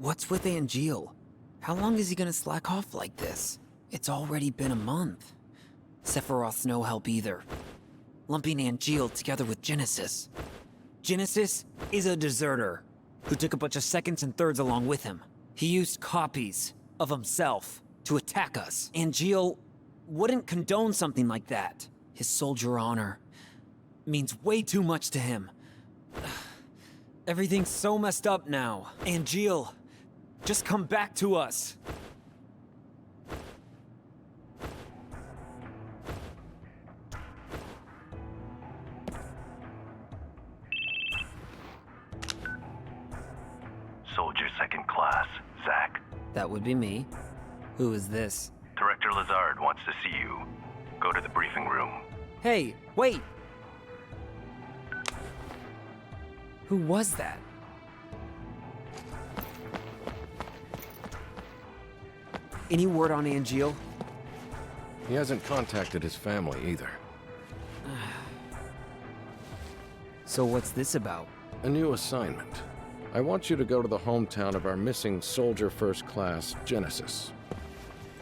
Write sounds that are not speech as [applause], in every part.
What's with Angeal? How long is he gonna slack off like this? It's already been a month. Sephiroth's no help either. Lumping Angeal together with Genesis. Genesis is a deserter who took a bunch of seconds and thirds along with him. He used copies of himself to attack us. Angeal wouldn't condone something like that. His soldier honor means way too much to him. [sighs] Everything's so messed up now. Angeal, just come back to us. Soldier second class, Zach. That would be me. Who is this? Director Lazard wants to see you. Go to the briefing room. Hey, wait! Who was that? Any word on Angeal? He hasn't contacted his family either. [sighs] So what's this about? A new assignment. I want you to go to the hometown of our missing soldier first class, Genesis.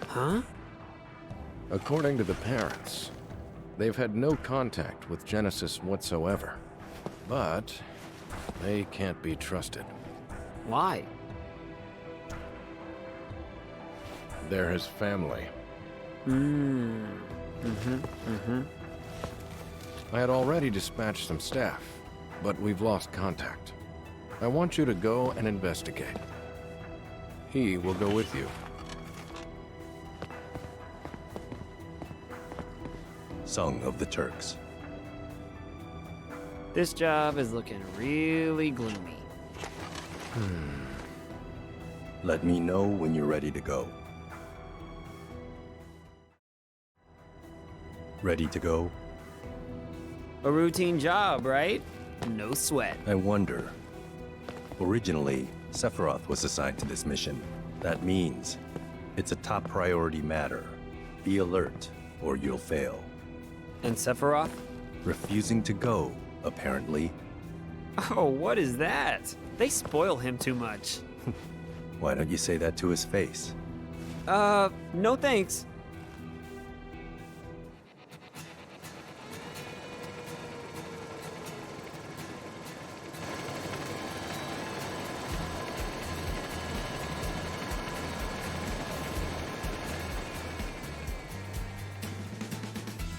Huh? According to the parents, they've had no contact with Genesis whatsoever. But they can't be trusted. Why? They're his family. Mmm. Mm-hmm. Mm-hmm. I had already dispatched some staff, but we've lost contact. I want you to go and investigate. He will go with you. Song of the Turks. This job is looking really gloomy. Let me know when you're ready to go. Ready to go? A routine job, right? No sweat. I wonder. Originally, Sephiroth was assigned to this mission. That means it's a top priority matter. Be alert, or you'll fail. And Sephiroth? Refusing to go, apparently. Oh, what is that? They spoil him too much. [laughs] Why don't you say that to his face? Uh, no thanks.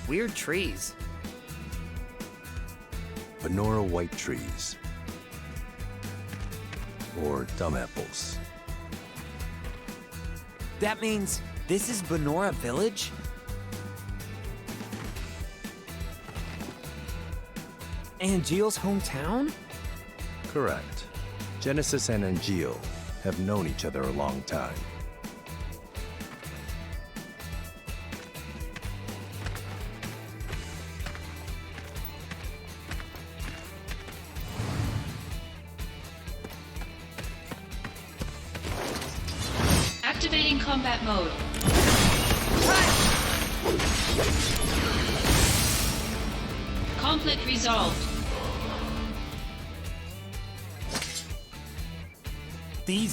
Weird trees. Benora white trees. Or dumb apples. That means this is Benora Village? Angeal's hometown? Correct. Genesis and Angeal have known each other a long time.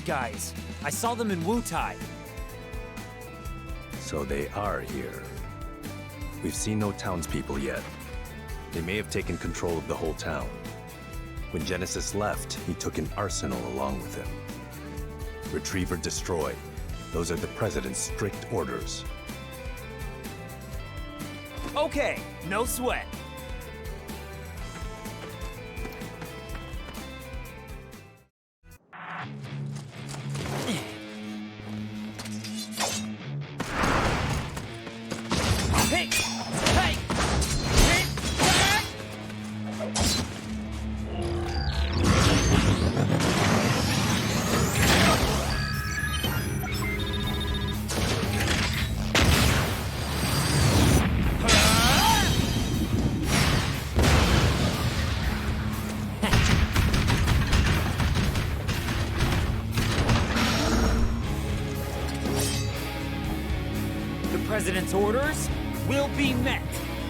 Guys. I saw them in Wutai. So they are here. We've seen no townspeople yet. They may have taken control of the whole town. When Genesis left, he took an arsenal along with him. Retrieve or destroy. Those are the President's strict orders. Okay, no sweat. President's orders will be met.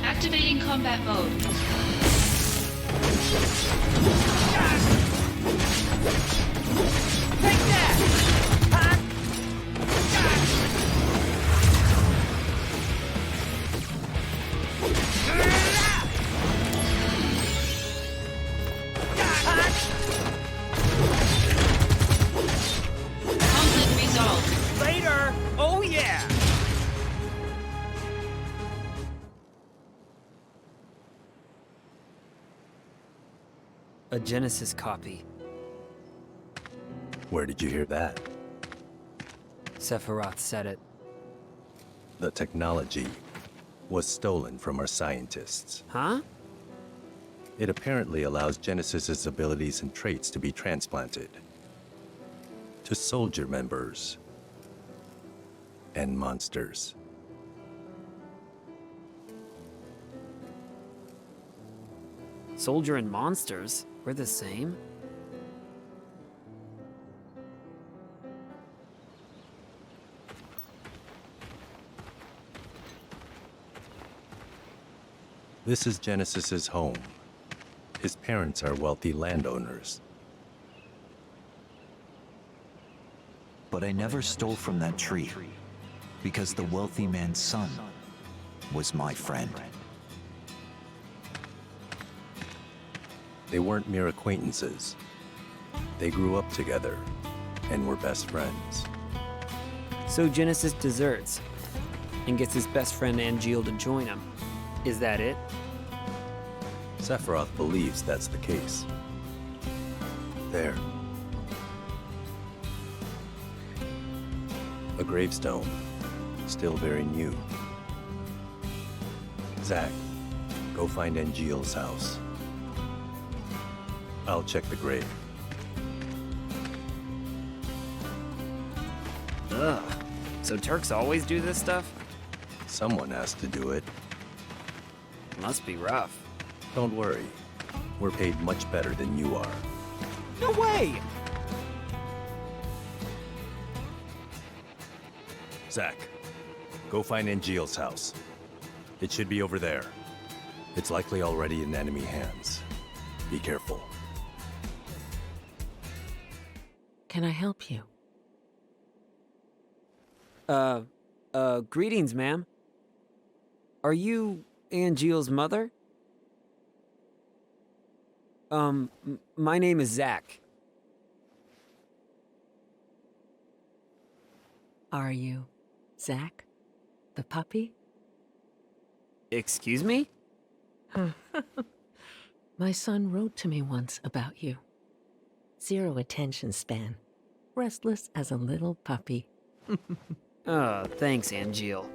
Activating combat mode. Conflict A Genesis copy. Where did you hear that? Sephiroth said it. The technology was stolen from our scientists. Huh? It apparently allows Genesis's abilities and traits to be transplanted to soldier members and monsters. Soldier and monsters? We're the same? This is Genesis's home. His parents are wealthy landowners. But I never stole from that tree because the wealthy man's son was my friend. They weren't mere acquaintances. They grew up together and were best friends. So Genesis deserts and gets his best friend Angeal to join him. Is that it? Sephiroth believes that's the case. There. A gravestone, still very new. Zack, go find Angeal's house. I'll check the grave. Ugh. So Turks always do this stuff? Someone has to do it. Must be rough. Don't worry. We're paid much better than you are. No way! Zack, go find Angeal's house. It should be over there. It's likely already in enemy hands. Be careful. Can I help you? Uh, uh, greetings, ma'am. Are you Angeal's mother? Um, my name is Zach. Are you Zach, the puppy? Excuse me? [laughs] My son wrote to me once about you. Zero attention span. Restless as a little puppy. Uh, [laughs] thanks, Angeal.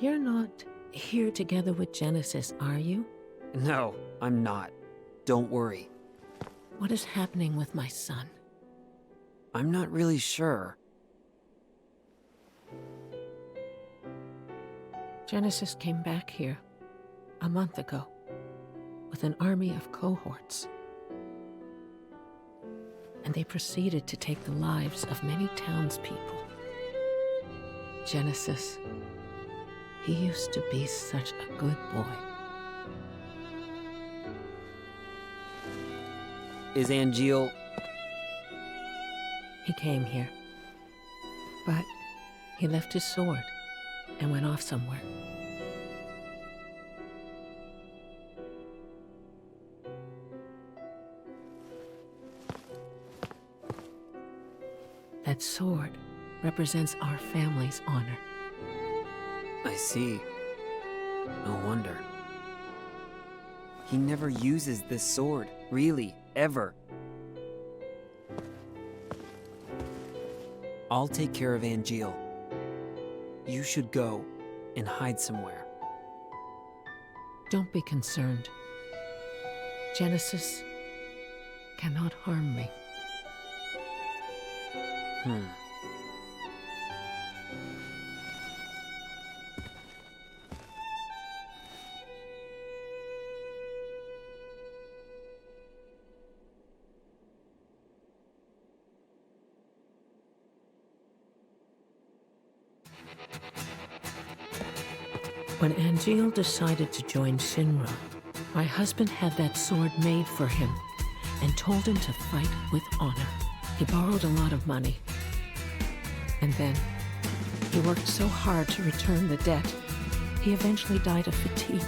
You're not here together with Genesis, are you? No, I'm not. Don't worry. What is happening with my son? I'm not really sure. Genesis came back here a month ago with an army of cohorts. And they proceeded to take the lives of many townspeople. Genesis, he used to be such a good boy. Is Angeal. He came here. But he left his sword and went off somewhere. That sword represents our family's honor. I see. No wonder. He never uses this sword, really, ever. I'll take care of Angeal. You should go and hide somewhere. Don't be concerned. Genesis cannot harm me. When Angeal decided to join Shinra, my husband had that sword made for him and told him to fight with honor. He borrowed a lot of money. And then he worked so hard to return the debt, he eventually died of fatigue.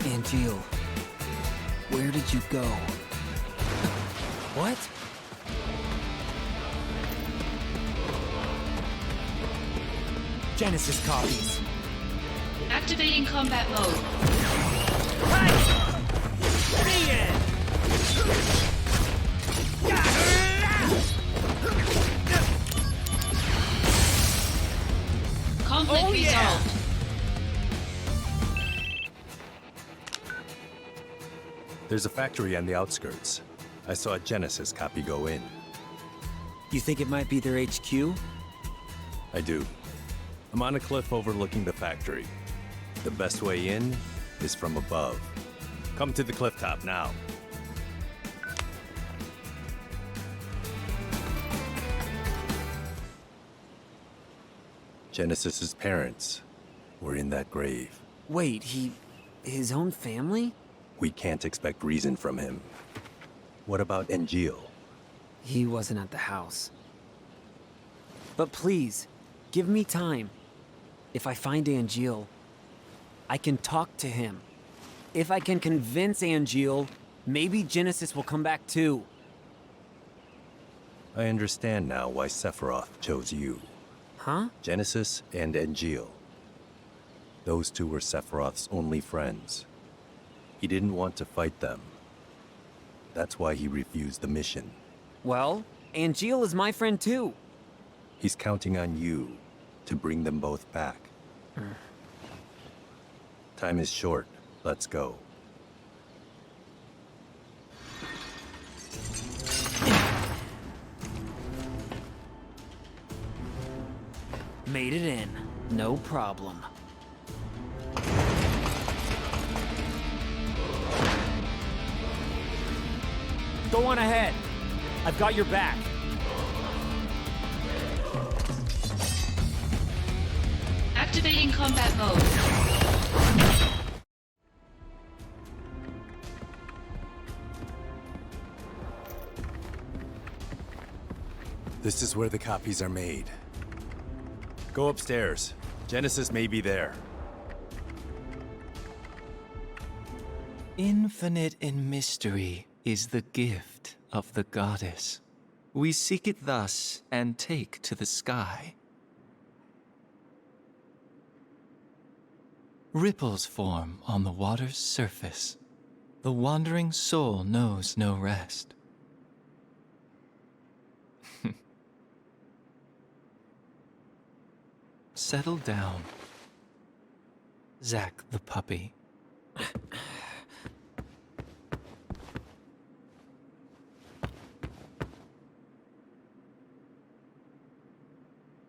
Angeal, where did you go? What? Genesis copies. Activating combat mode. Conflict oh, resolved. There's a factory on the outskirts. I saw a Genesis copy go in. You think it might be their HQ? I do. I'm on a cliff overlooking the factory. The best way in is from above. Come to the cliff top now. Genesis's parents were in that grave. Wait, he. his own family? We can't expect reason from him. What about Engil? He wasn't at the house. But please, give me time. If I find Angeal, I can talk to him. If I can convince Angeal, maybe Genesis will come back too. I understand now why Sephiroth chose you. Huh? Genesis and Engil. Those two were Sephiroth's only friends. He didn't want to fight them. That's why he refused the mission. Well, Angeal is my friend too. He's counting on you to bring them both back. Hmm. Time is short. Let's go. Made it in. No problem. Go on ahead. I've got your back. Activating combat mode. This is where the copies are made. Go upstairs. Genesis may be there. Infinite in mystery is the gift of the goddess. We seek it thus and take to the sky. Ripples form on the water's surface. The wandering soul knows no rest. [laughs] Settle down. Zack the puppy.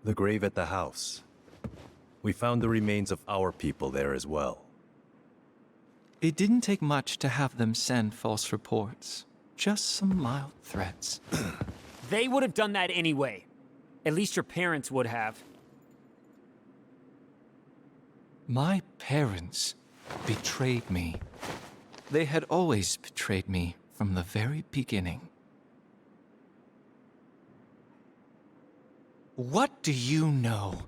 The grave at the house. We found the remains of our people there as well. It didn't take much to have them send false reports. Just some mild threats. [clears throat] They would have done that anyway. At least your parents would have. My parents betrayed me. They had always betrayed me from the very beginning. What do you know?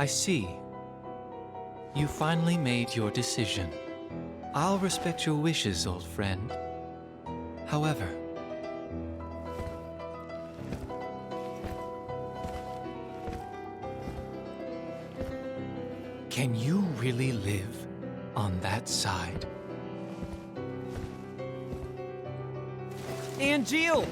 I see. You finally made your decision. I'll respect your wishes, old friend. However, can you really live on that side? Angeal!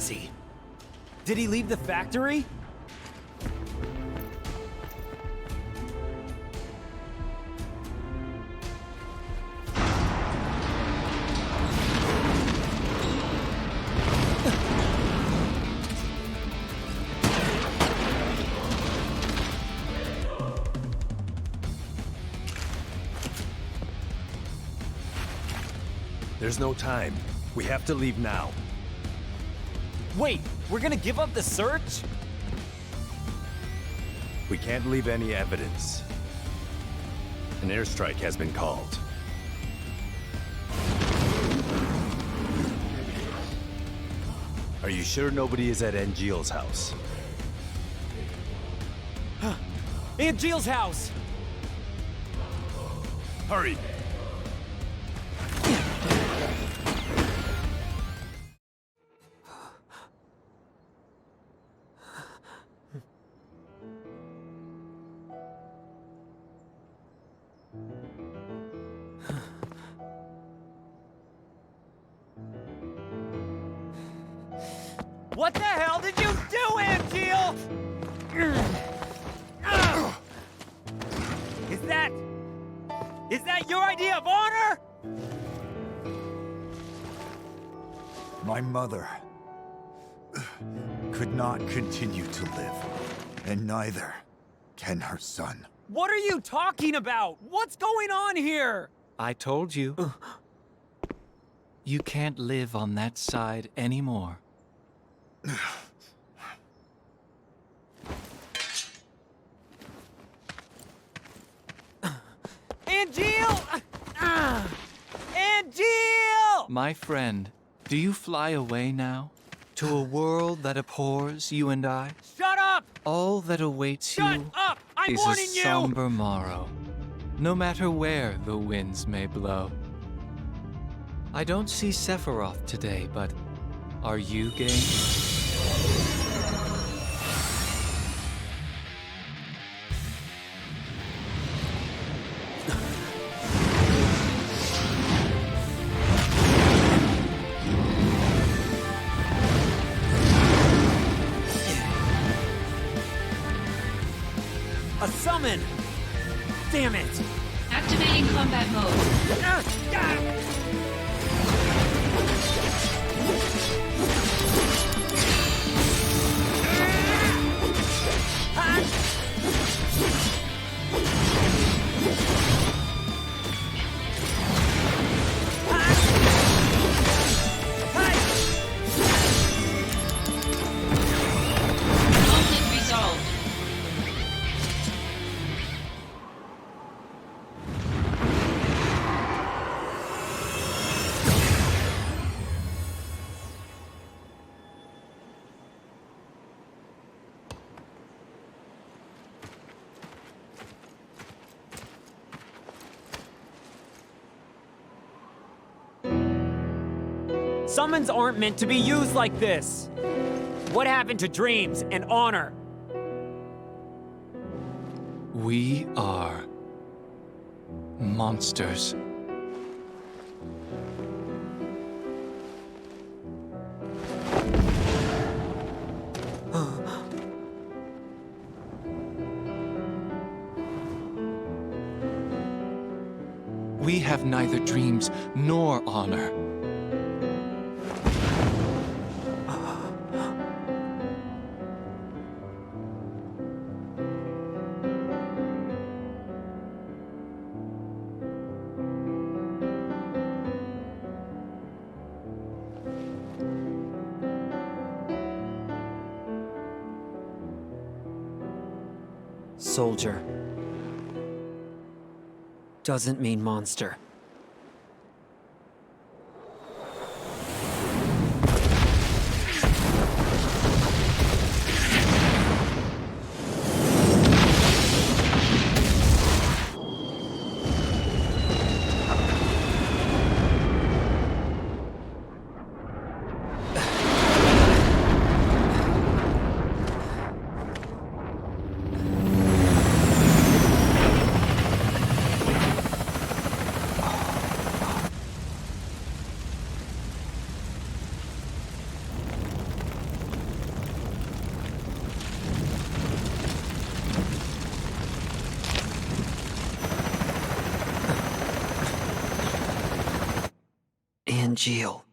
Is he? Did he leave the factory? There's no time. We have to leave now. We're gonna give up the search? We can't leave any evidence. An airstrike has been called. Are you sure nobody is at Angeal's house? Jill's house! Hurry! My mother could not continue to live, and neither can her son. What are you talking about? What's going on here? I told you. You can't live on that side anymore. Aunt Jill! Ah! Aunt Jill! My friend, do you fly away now? To a world that abhors you and I? Shut up! All that awaits Shut you up! I'm is a you! somber morrow, no matter where the winds may blow. I don't see Sephiroth today, but are you game? Summons aren't meant to be used like this! What happened to dreams and honor? We are monsters. [gasps] We have neither dreams nor honor. Soldier. Doesn't mean monster. Angeal.